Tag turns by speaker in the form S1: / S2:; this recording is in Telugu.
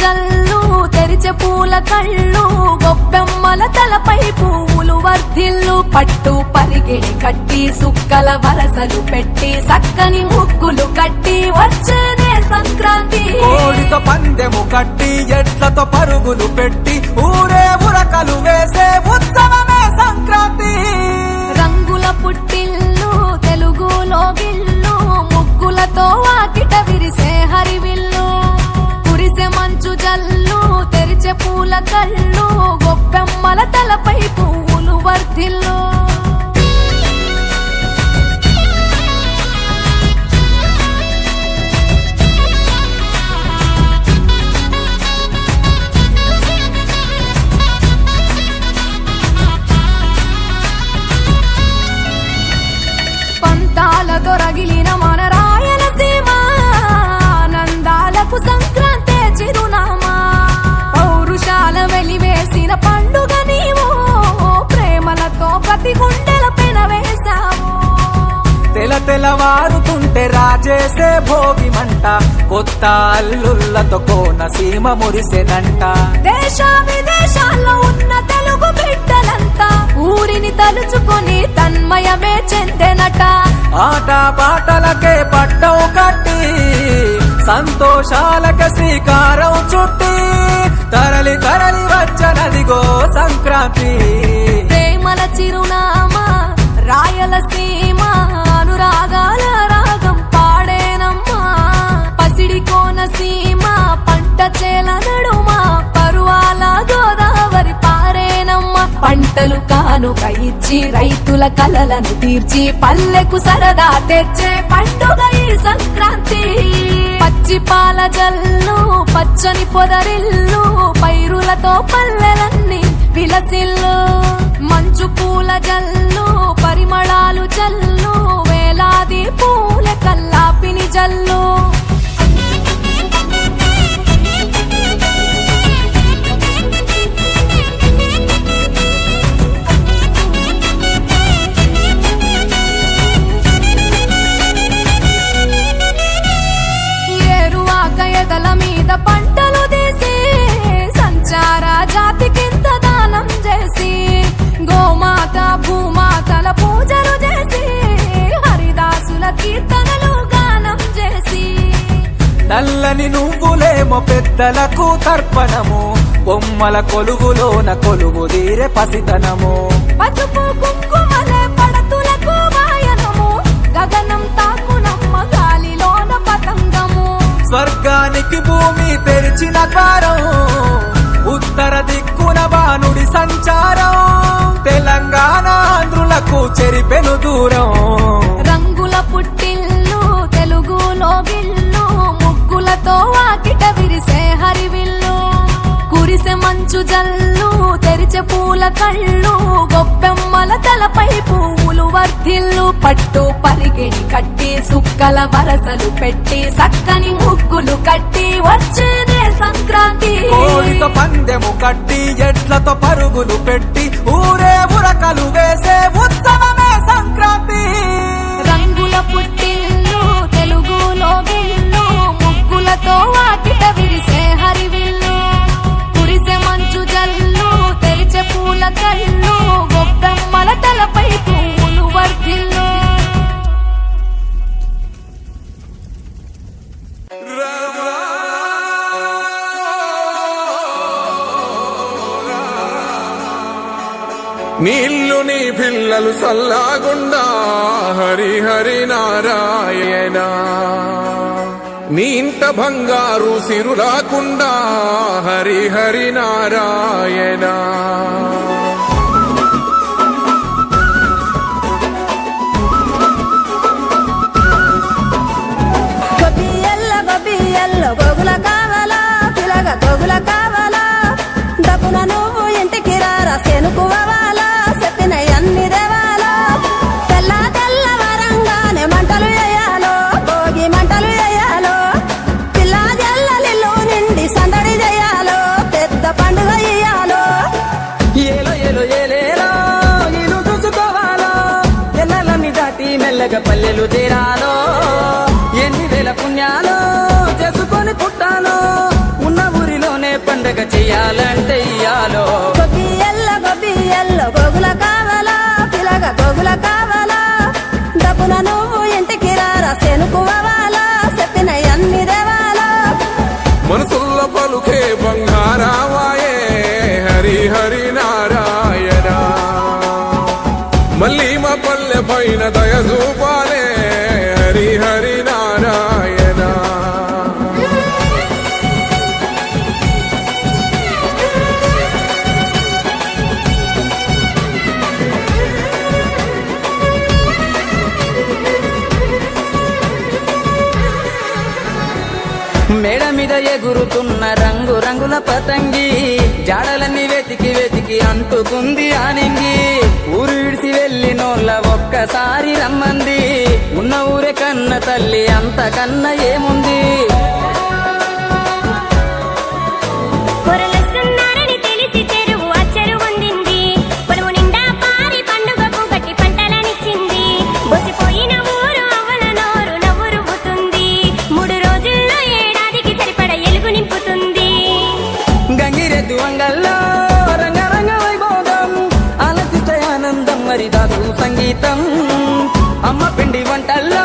S1: జల్లు తెరిచే పూల కళ్ళు గొప్పెమ్మల తలపై పువ్వులు వర్ధిల్లు పట్టు పరిగే కట్టి సుక్కల వరసలు పెట్టి సక్కని ముక్కులు కట్టి వచ్చేదే సంక్రాంతి.
S2: కోడితో పందెము కట్టి ఎట్లతో పరుగులు పెట్టి ఊరే ఉరకలు వేసే ఉత్సవమే సంక్రాంతి. తెల తెలవారుతుంటే రాజేసే భోగి మంట. కొత్త అల్లుళ్ళతో కోన సీమ మురిసెనంట
S1: దేశ విదేశాల్లో ఉన్న తెలుగు బిడ్డలంతా ఊరిని తలుచుకొని తన్మయమే చెందెనట.
S2: ఆట పాటలకే పట్టం కట్టి సంతోషాలకే శ్రీకారం చుట్టి తరలి తరలి వచ్చనదిగో సంక్రాంతి.
S1: ప్రేమల చిరునామా కానుక ఇచ్చి రైతుల కలలను తీర్చి పల్లెకు సరదా తెచ్చే పండుగ ఈ సంక్రాంతి. పచ్చి పాల జల్లు పచ్చని పొదరిల్లు పైరులతో పల్లెలన్నీ విలసిల్లు. మంచు పూల జల్లు పరిమళాలు జల్లు వేలాది పూల కల్లాపిని జల్లు.
S2: నల్లని నువ్వులేమో పెద్దలకు తర్పణము. బొమ్మల కొలువులోన కొలువు తీరే పసితనము.
S1: పసుపు కుంకుమలే పడతులకు వాయనము. గగనం తాకునమ్మ గాలిలోన పతంగము.
S2: స్వర్గానికి భూమి తెరిచిన ద్వారం ఉత్తర దిక్కున బానుడి సంచారం తెలంగాణ ఆంధ్రులకు చెరిపెను దూరం.
S1: ముగ్గులతో వాకిట విరిసే హరివిల్లు కురిసే మంచు జల్లు తెరిచే పూల కళ్ళు గొప్పెమ్మల తలపై పువ్వులు వర్ధిల్లు పట్టు పరిగిడి కట్టి సుక్కల వరసలు పెట్టి సక్కని ముగ్గులు కట్టి వచ్చేదే సంక్రాంతి.
S2: కోడితో పందెము కట్టి ఎట్లతో పరుగులు పెట్టి ఊరే
S3: నీళ్ళు నీ పిల్లలు సల్లాగుండా. హరి హరి నారాయణ. నీ ఇంట బంగారు సిరులాకుండా. హరి హరి నారాయణ.
S4: తెగ పల్లెలు తీరాలో ఎన్ని వేల పుణ్యాలో చేసుకొని పుట్టాలో ఉన్న ఊరిలోనే పండగ
S5: చేయాలంటే ఇయ్యాలో.
S4: గొబ్బియల్ల గొబ్బియల్ల గోగుల కావాలా? పిలగ గోగుల కావాలా? డబ్బున నువ్వు ఇంటికి రారా
S3: సెనుకువవా
S5: మేడ మీద ఎగురుతున్న రంగు రంగుల పతంగి జాడలన్నీ వెతికి వెతికి అంటుకుంది ఆనింగి ఊరు విడిసి వెళ్ళినోళ్ళ ఒక్కసారి రమ్మంది. ఉన్న ఊరే కన్న తల్లి అంతకన్నా ఏముంది? మరిదాదు సంగీతం. అమ్మ పిండి వంటల్లో